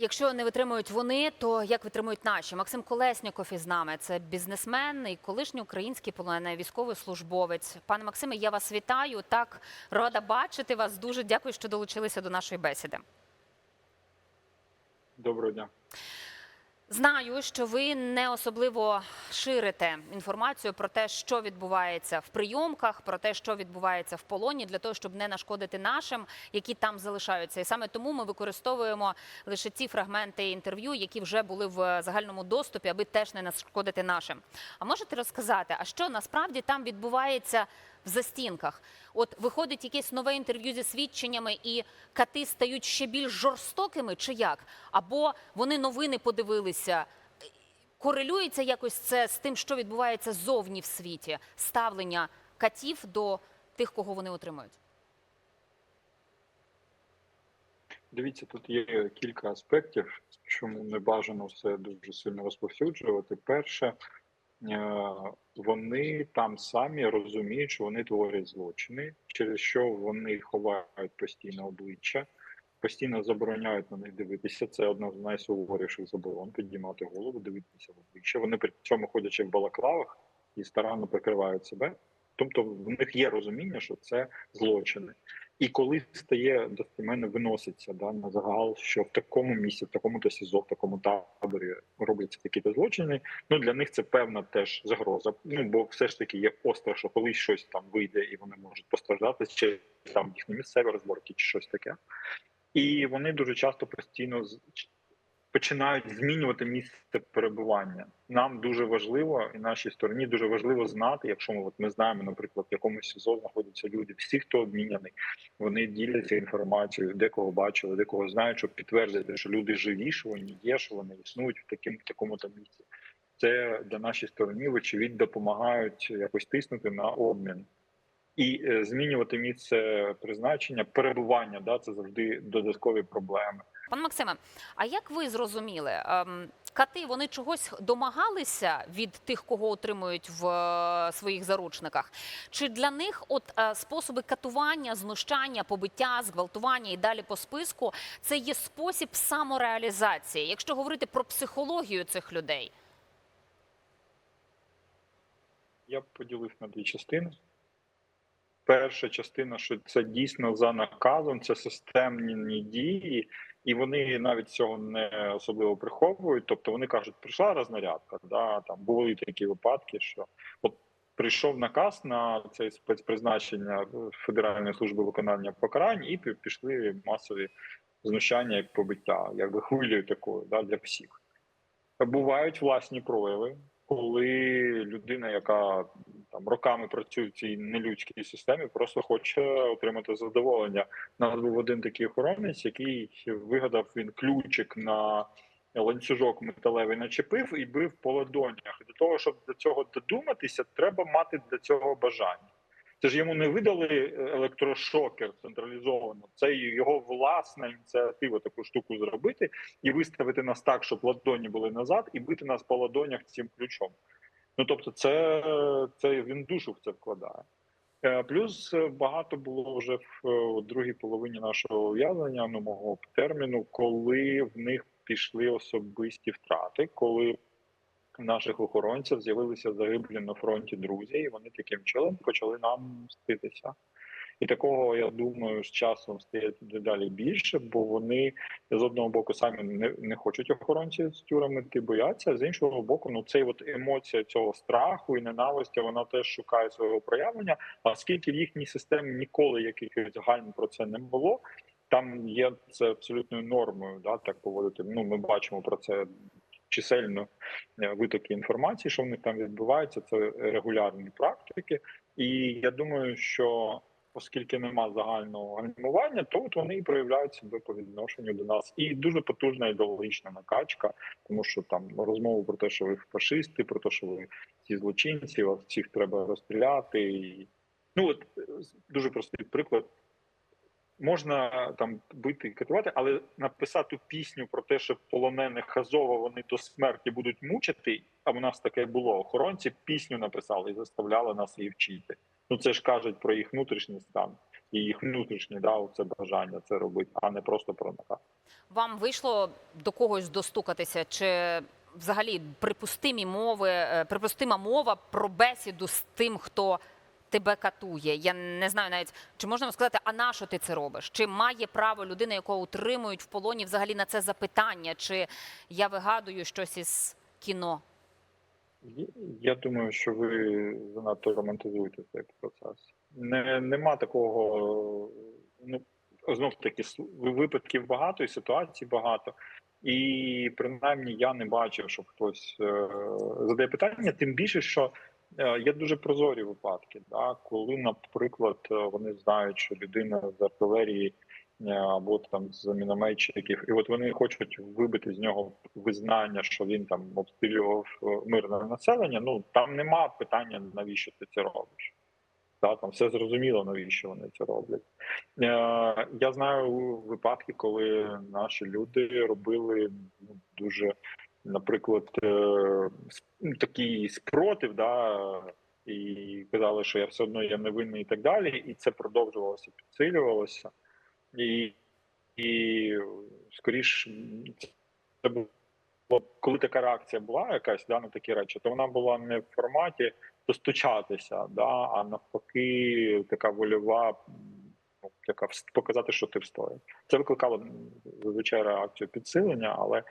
Якщо не витримують вони, то як витримують наші? Максим Колесніков із нами. Це бізнесмен і колишній український полонений військовий службовець. Пане Максиме, я вас вітаю. Так рада бачити вас. Дуже дякую, що долучилися до нашої бесіди. Доброго дня. Знаю, що ви не особливо ширите інформацію про те, що відбувається в прийомках, про те, що відбувається в полоні, для того, щоб не нашкодити нашим, які там залишаються. І саме тому ми використовуємо лише ті фрагменти інтерв'ю, які вже були в загальному доступі, аби теж не нашкодити нашим. А можете розказати, а що насправді там відбувається в застінках? От виходить якесь нове інтерв'ю зі свідченнями, і кати стають ще більш жорстокими, чи як? Або вони новини подивилися. Корелюється якось це з тим, що відбувається зовні в світі, ставлення катів до тих, кого вони отримують. Дивіться, тут є кілька аспектів, чому не бажано все дуже сильно розповсюджувати. Перше, вони там самі розуміють, що вони творять злочини, через що вони ховають постійно обличчя, постійно забороняють на них дивитися. Це одна з найсуворіших заборон підіймати голову, дивитися в обличчя. Вони при цьому ходячи в балаклавах і старанно прикривають себе. Тобто в них є розуміння, що це злочини. І коли стає достеменно виноситься да, на загал, що в такому місці, в такому то СІЗО, в такому таборі робляться такі то злочини. Ну для них це певна теж загроза. Ну бо все ж таки є остро, що колись щось там вийде і вони можуть постраждати, чи там їхні місцеві розборки, чи щось таке. І вони дуже часто постійно починають змінювати місце перебування. Нам дуже важливо, і нашій стороні дуже важливо знати, якщо ми от ми знаємо, наприклад, в якомусь СІЗО знаходяться люди, всі, хто обміняний, вони діляться інформацією, декого бачили, декого знають, щоб підтвердити, що люди живі, що вони є, що вони існують в таким такому то місці. Це для нашій стороні, вочевидь, допомагають якось тиснути на обмін. І е, змінювати місце призначення, перебування, да, це завжди додаткові проблеми. Пан Максиме, а як ви зрозуміли, ем, кати вони чогось домагалися від тих, кого отримують в е, своїх заручниках? Чи для них от е, способи катування, знущання, побиття, зґвалтування і далі по списку це є спосіб самореалізації, якщо говорити про психологію цих людей? Я б поділив на дві частини. Перша частина, що це дійсно за наказом, це системні дії, і вони навіть цього не особливо приховують. Тобто вони кажуть, прийшла рознарядка. Да, там були такі випадки, що от прийшов наказ на це спецпризначення Федеральної служби виконання покарань, і пішли масові знущання як побиття, якби хвилею такою да, для всіх. Бувають власні прояви, коли людина, яка там роками працює в цій нелюдській системі, просто хоче отримати задоволення. Нас був один такий охоронець, який вигадав він ключик на ланцюжок металевий начепив і бив по ладонях. Для того, щоб до цього додуматися, треба мати для цього бажання. Це ж йому не видали електрошокер централізовано. Це його власна ініціатива таку штуку зробити і виставити нас так, щоб ладоні були назад, і бити нас по ладонях цим ключом. Ну тобто, це, це він душу в це вкладає. Е, Плюс е, багато було вже в е, другій половині нашого ув'язнення, ну мого терміну, коли в них пішли особисті втрати, коли наших охоронців з'явилися загиблі на фронті друзі, і вони таким чином почали нам мститися. І такого, я думаю, з часом стає дедалі більше, бо вони з одного боку самі не, не хочуть охоронці з тюрами ти бояться. З іншого боку, ну цей от емоція цього страху і ненависті, вона теж шукає свого проявлення. А оскільки в їхній системі ніколи якихось гальм про це не було, там є це абсолютною нормою, да, так поводити. Ну, ми бачимо про це чисельно е, витоки інформації, що в них там відбувається. Це регулярні практики, і я думаю, що оскільки нема загального гальмування, то от вони і проявляють себе по відношенню до нас. І дуже потужна ідеологічна накачка, тому що там розмови про те, що ви фашисти, про те, що ви ці злочинці, вас всіх треба розстріляти. І... Ну от дуже простий приклад. Можна там бити і катувати, але написати пісню про те, що полонених Азова вони до смерті будуть мучити. А в нас таке було. Охоронці пісню написали і заставляли нас її вчити. Ну це ж кажуть про їх внутрішній стан. і їх внутрішнє да, це бажання це робити, а не просто про наказ. Вам вийшло до когось достукатися? Чи взагалі припустимі мови, е, припустима мова про бесіду з тим, хто тебе катує? Я не знаю навіть, чи можна вам сказати, а на що ти це робиш? Чи має право людина, якого утримують в полоні, взагалі на це запитання? Чи я вигадую щось із кіно? Я думаю, що ви занадто романтизуєте цей процес. Не, нема такого, ну знов таки випадків багато і ситуацій багато. І принаймні я не бачив, щоб хтось е, задає питання, тим більше, що е, є дуже прозорі випадки, да, коли, наприклад, е, вони знають, що людина з артилерії або там з мінометчиків, і от вони хочуть вибити з нього визнання, що він там обстрілював е, мирне населення. Ну там нема питання, навіщо ти це робиш. Та, там все зрозуміло, навіщо вони це роблять. Е, я знаю випадки, коли наші люди робили ну, дуже, наприклад, е, ну, такий спротив, да, і казали, що я все одно я невинний і так далі, і це продовжувалося, підсилювалося. І, і скоріш, це було, коли така реакція була якась да, на такі речі, то вона була не в форматі достучатися, да, а навпаки, така вольова, ну, яка показати, що ти встоїв. Це викликало зазвичай реакцію підсилення, але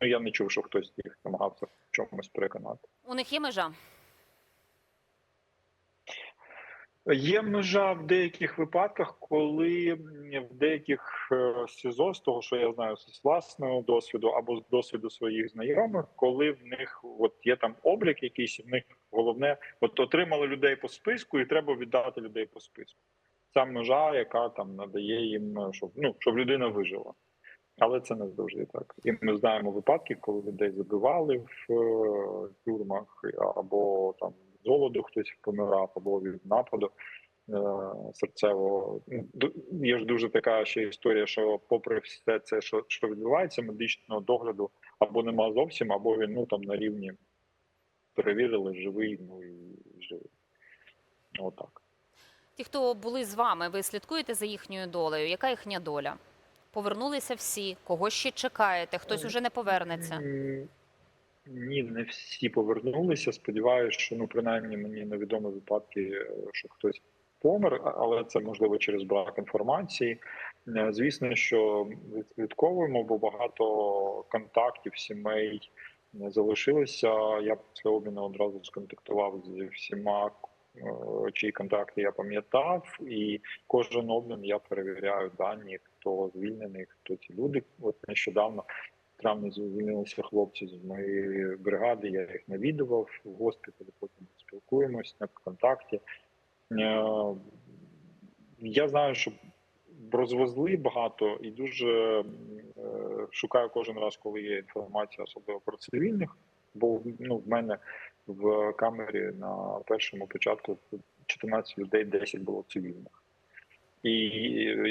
ну я не чув, що хтось їх намагався в чомусь переконати. У них є межа? Є межа в деяких випадках, коли в деяких е, СІЗО, з того, що я знаю з власного досвіду або з досвіду своїх знайомих, коли в них от є там облік, якийсь в них головне, от отримали людей по списку, і треба віддати людей по списку. Ця межа, яка там надає їм, е, щоб ну щоб людина вижила. Але це не завжди так. І ми знаємо випадки, коли людей забивали в е, тюрмах, або там голоду хтось помирав, або від нападу е, серцевого. Ну, Є ж дуже така ще історія, що, попри все це, що, що відбувається, медичного догляду або нема зовсім, або він ну там на рівні перевірили, живий, ну і живий. Отак. Ті, хто були з вами, ви слідкуєте за їхньою долею? Яка їхня доля? Повернулися всі, кого ще чекаєте? Хтось уже не повернеться. Ні, не всі повернулися. Сподіваюся, що ну принаймні мені невідомі випадки, е, що хтось помер, але це можливо через брак інформації. Е, Звісно, що відслідковуємо, бо багато контактів сімей не залишилося. Я після обміну одразу сконтактував зі всіма, е, чиї контакти я пам'ятав, і кожен обмін я перевіряю дані, хто звільнений, хто ці люди. От нещодавно травні звільнилися хлопці з моєї бригади. Я їх навідував в госпіталі. Потім спілкуємось на контакті. Е, Я знаю, що розвезли багато і дуже е, шукаю кожен раз, коли є інформація, особливо про цивільних. Бо ну, в мене в камері на першому початку 14 людей, 10 було цивільних. І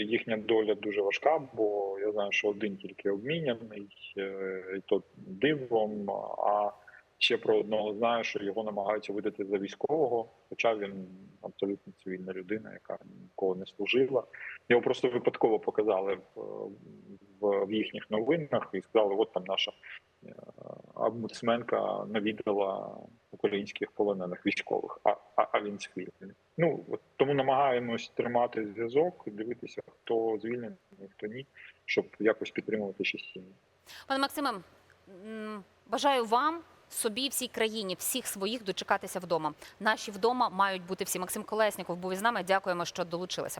їхня доля дуже важка, бо я знаю, що один тільки обміняний, е, і то дивом. А ще про одного знаю, що його намагаються видати за військового, хоча він абсолютно цивільна людина, яка ніколи не служила. Його просто випадково показали в, в, в їхніх новинах і сказали, от там наша е, омбудсменка навідала українських полонених військових, а, а, а він цивільний. Ну от тому намагаємось тримати зв'язок, дивитися, хто звільнений, хто ні, щоб якось підтримувати ще сім'ї. Пане Максиме, бажаю вам. Собі всій країні, всіх своїх дочекатися вдома. Наші вдома мають бути всі. Максим Колесніков був із нами. Дякуємо, що долучилися.